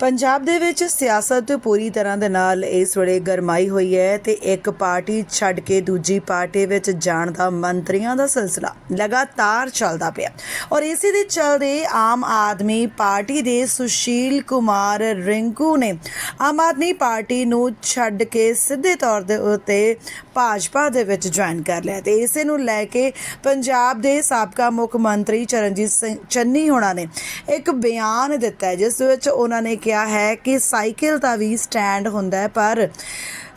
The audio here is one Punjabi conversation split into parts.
ਪੰਜਾਬ ਦੇ ਵਿੱਚ ਸਿਆਸਤ ਪੂਰੀ ਤਰ੍ਹਾਂ ਦੇ ਨਾਲ ਇਸ ਵੇਲੇ ਗਰਮਾਈ ਹੋਈ ਹੈ ਤੇ ਇੱਕ ਪਾਰਟੀ ਛੱਡ ਕੇ ਦੂਜੀ ਪਾਰਟੀ ਵਿੱਚ ਜਾਣ ਦਾ ਮੰਤਰੀਆਂ ਦਾ ਸਿਲਸਿਲਾ ਲਗਾਤਾਰ ਚੱਲਦਾ ਪਿਆ। ਔਰ ਇਸੇ ਦੇ ਚੱਲਦੇ ਆਮ ਆਦਮੀ ਪਾਰਟੀ ਦੇ ਸੁਸ਼ੀਲ ਕੁਮਾਰ ਰਿੰਕੂ ਨੇ ਆਮ ਆਦਮੀ ਪਾਰਟੀ ਨੂੰ ਛੱਡ ਕੇ ਸਿੱਧੇ ਤੌਰ ਦੇ ਉੱਤੇ ਭਾਜਪਾ ਦੇ ਵਿੱਚ ਜੁਆਇਨ ਕਰ ਲਿਆ ਤੇ ਇਸੇ ਨੂੰ ਲੈ ਕੇ ਪੰਜਾਬ ਦੇ ਸਾਬਕਾ ਮੁੱਖ ਮੰਤਰੀ ਚਰਨਜੀਤ ਸਿੰਘ ਚੰਨੀ ਹੋਣਾ ਨੇ ਇੱਕ ਬਿਆਨ ਦਿੱਤਾ ਜਿਸ ਵਿੱਚ ਉਹਨਾਂ ਨੇ ਕਿਹਾ ਹੈ ਕਿ ਸਾਈਕਲ ਦਾ ਵੀ ਸਟੈਂਡ ਹੁੰਦਾ ਹੈ, ਪਰ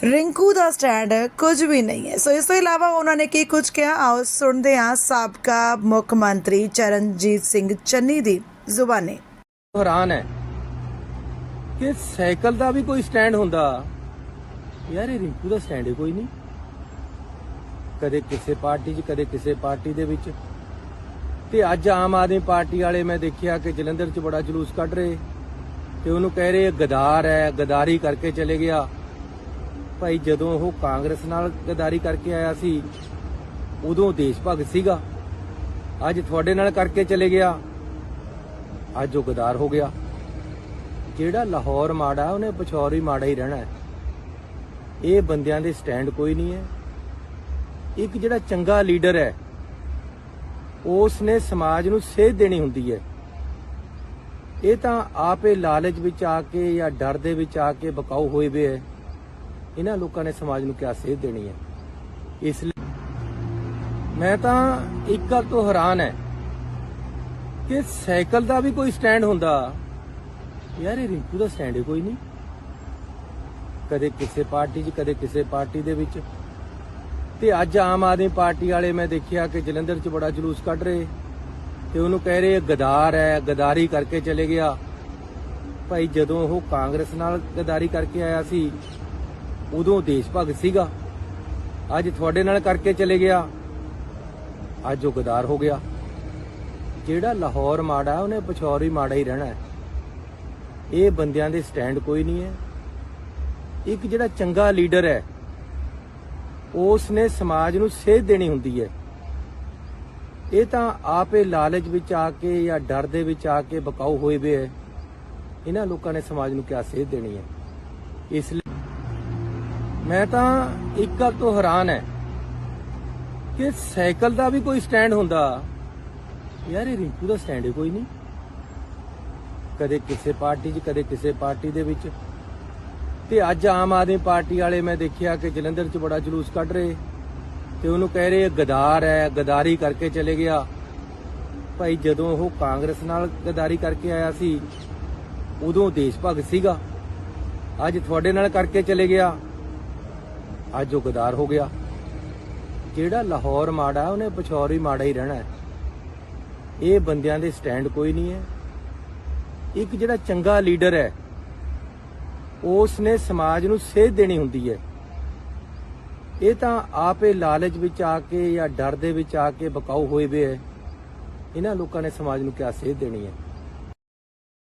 ਰਿੰਕੂ ਦਾ ਸਟੈਂਡ ਕੁਝ ਵੀ ਨਹੀਂ ਹੈ। ਸੋ ਇਸ ਤੋਂ ਇਲਾਵਾ ਉਹਨਾਂ ਨੇ ਕੀ ਕੁਝ ਕਿਹਾ? ਆਓ ਸੁਣਦੇ ਹਾਂ ਸਾਬਕਾ ਮੁੱਖ ਮੰਤਰੀ ਚਰਨਜੀਤ ਸਿੰਘ ਚੰਨੀ ਦੀ ਜ਼ੁਬਾਨੀ। ਹੈਰਾਨ ਹੈ ਕਿ ਸਾਈਕਲ ਦਾ ਵੀ ਕੋਈ ਸਟੈਂਡ ਹੁੰਦਾ। ਯਾਰ ਇਹ ਰਿੰਕੂ ਦਾ ਸਟੈਂਡ ਹੀ ਕੋਈ ਨਹੀਂ। ਕਦੇ ਕਿਸੇ ਪਾਰਟੀ 'ਚ, ਕਦੇ ਕਿਸੇ ਪਾਰਟੀ ਦੇ ਵਿੱਚ। ਤੇ ਅੱਜ ਆਮ ਆਦਮੀ ਪਾਰਟੀ ਵਾਲੇ ਮੈਂ ਦੇਖਿਆ ਕਿ ਜਲੰਧਰ 'ਚ ਬੜਾ ਜਲੂਸ ਕੱਢ ਰਹੇ। ਤੇ ਉਹਨੂੰ ਕਹਿ ਰਹੇ ਗਦਾਰ ਹੈ, ਗਦਾਰੀ ਕਰਕੇ ਚਲੇ ਗਿਆ। ਭਾਈ ਜਦੋਂ ਉਹ ਕਾਂਗਰਸ ਨਾਲ ਗਦਾਰੀ ਕਰਕੇ ਆਇਆ ਸੀ, ਉਦੋਂ ਦੇਸ਼ ਭਗਤ ਸੀਗਾ। ਅੱਜ ਤੁਹਾਡੇ ਨਾਲ ਕਰਕੇ ਚਲੇ ਗਿਆ। ਅੱਜ ਉਹ ਗਦਾਰ ਹੋ ਗਿਆ। ਜਿਹੜਾ ਲਾਹੌਰ ਮਾੜਾ, ਉਹਨੇ ਪਛੌਰ ਵੀ ਮਾੜਾ ਹੀ ਰਹਿਣਾ ਹੈ। ਇਹ ਬੰਦਿਆਂ ਦੇ ਸਟੈਂਡ ਕੋਈ ਨਹੀਂ ਹੈ। ਇੱਕ ਜਿਹੜਾ ਚੰਗਾ ਲੀਡਰ ਹੈ, ਉਸ ਨੇ ਸਮਾਜ ਨੂੰ ਸੇਧ ਦੇਣੀ ਹੁੰਦੀ ਹੈ। ਇਹ ਤਾਂ ਆਪੇ ਲਾਲਚ ਵਿੱਚ ਆ ਕੇ ਜਾਂ ਡਰ ਦੇ ਵਿੱਚ ਆ ਕੇ ਬਕਾਊ ਹੋਏ ਵੇ ਹੈ ਇਹਨਾਂ ਲੋਕਾਂ ਨੇ ਸਮਾਜ ਨੂੰ ਕਿਆ ਸੇਧ ਦੇਣੀ ਹੈ ਇਸ ਲਈ ਮੈਂ ਤਾਂ ਇੱਕ ਗੱਲ ਤੋਂ ਹੈਰਾਨ ਹੈ ਕਿ ਸਾਈਕਲ ਦਾ ਵੀ ਕੋਈ ਸਟੈਂਡ ਹੁੰਦਾ। ਯਾਰ ਇਹ ਰਿੰਕੂ ਦਾ ਸਟੈਂਡ ਹੀ ਕੋਈ ਨਹੀਂ। ਕਦੇ ਕਿਸੇ ਪਾਰਟੀ 'ਚ, ਕਦੇ ਕਿਸੇ ਪਾਰਟੀ ਦੇ ਵਿੱਚ। ਤੇ ਅੱਜ ਆਮ ਆਦਮੀ ਪਾਰਟੀ ਵਾਲੇ ਮੈਂ ਦੇਖਿਆ ਕਿ ਜਲੰਧਰ 'ਚ ਬੜਾ ਜਲੂਸ ਕੱਢ ਰਹੇ। ਤੇ ਉਹਨੂੰ ਕਹਿ ਰਹੇ ਗਦਾਰ ਹੈ, ਗਦਾਰੀ ਕਰਕੇ ਚਲੇ ਗਿਆ। ਭਾਈ ਜਦੋਂ ਉਹ ਕਾਂਗਰਸ ਨਾਲ ਗਦਾਰੀ ਕਰਕੇ ਆਇਆ ਸੀ, ਉਦੋਂ ਦੇਸ਼ ਭਗਤ ਸੀਗਾ। ਅੱਜ ਤੁਹਾਡੇ ਨਾਲ ਕਰਕੇ ਚਲੇ ਗਿਆ। ਅੱਜ ਉਹ ਗਦਾਰ ਹੋ ਗਿਆ। ਜਿਹੜਾ ਲਾਹੌਰ ਮਾੜਾ ਉਹਨੇ ਪਛੌਰ ਵੀ ਮਾੜਾ ਹੀ ਰਹਿਣਾ ਹੈ। ਇਹ ਬੰਦਿਆਂ ਦੇ ਸਟੈਂਡ ਕੋਈ ਨਹੀਂ ਹੈ। ਇੱਕ ਜਿਹੜਾ ਚੰਗਾ ਲੀਡਰ ਹੈ, ਉਸ ਨੇ ਸਮਾਜ ਨੂੰ ਸੇਧ ਦੇਣੀ ਹੁੰਦੀ ਹੈ। ਇਹ ਤਾਂ ਆਪੇ ਲਾਲਚ ਵਿੱਚ ਆ ਕੇ ਜਾਂ ਡਰ ਦੇ ਵਿੱਚ ਆ ਕੇ ਬਕਾਊ ਹੋਏ ਵੇ ਹੈ। ਇਹਨਾਂ ਲੋਕਾਂ ਨੇ ਸਮਾਜ ਨੂੰ ਕਿਆ ਸੇਧ ਦੇਣੀ ਹੈ? ਇਸ ਲਈ ਮੈਂ ਤਾਂ ਇੱਕ ਗੱਲ ਤੋਂ ਹੈਰਾਨ ਹੈ ਕਿ ਸਾਈਕਲ ਦਾ ਵੀ ਕੋਈ ਸਟੈਂਡ ਹੁੰਦਾ। ਯਾਰ ਇਹ ਰਿੰਕੂ ਦਾ ਸਟੈਂਡ ਹੀ ਕੋਈ ਨਹੀਂ। ਕਦੇ ਕਿਸੇ ਪਾਰਟੀ 'ਚ, ਕਦੇ ਕਿਸੇ ਪਾਰਟੀ ਦੇ ਵਿੱਚ। ਤੇ ਅੱਜ ਆਮ ਆਦਮੀ ਪਾਰਟੀ ਵਾਲੇ ਮੈਂ ਦੇਖਿਆ ਕਿ ਜਲੰਧਰ 'ਚ ਬੜਾ ਜਲੂਸ ਕੱਢ ਰਹੇ। ਤੇ ਉਹਨੂੰ ਕਹਿ ਰਹੇ ਗਦਾਰ ਹੈ, ਗਦਾਰੀ ਕਰਕੇ ਚਲੇ ਗਿਆ। ਭਾਈ ਜਦੋਂ ਉਹ ਕਾਂਗਰਸ ਨਾਲ ਗਦਾਰੀ ਕਰਕੇ ਆਇਆ ਸੀ, ਉਦੋਂ ਦੇਸ਼ ਭਗਤ ਸੀਗਾ। ਅੱਜ ਤੁਹਾਡੇ ਨਾਲ ਕਰਕੇ ਚਲੇ ਗਿਆ। ਅੱਜ ਉਹ ਗਦਾਰ ਹੋ ਗਿਆ। ਜਿਹੜਾ ਲਾਹੌਰ ਮਾੜਾ ਉਹਨੇ ਪਛੌਰ ਮਾੜਾ ਹੀ ਰਹਿਣਾ ਹੈ। ਇਹ ਬੰਦਿਆਂ ਦੇ ਸਟੈਂਡ ਕੋਈ ਨਹੀਂ ਹੈ। ਇੱਕ ਜਿਹੜਾ ਚੰਗਾ ਲੀਡਰ ਹੈ, ਉਸ ਨੇ ਸਮਾਜ ਨੂੰ ਸੇਧ ਦੇਣੀ ਹੁੰਦੀ ਹੈ। ਇਹ ਤਾਂ ਆਪੇ ਲਾਲਚ ਵਿੱਚ ਆ ਕੇ ਜਾਂ ਡਰ ਦੇ ਵਿੱਚ ਆ ਕੇ ਬਕਾਊ ਹੋਏ ਵੇ ਹੈ। ਇਹਨਾਂ ਲੋਕਾਂ ਨੇ ਸਮਾਜ ਨੂੰ ਕਿਆ ਸੇਧ ਦੇਣੀ ਹੈ?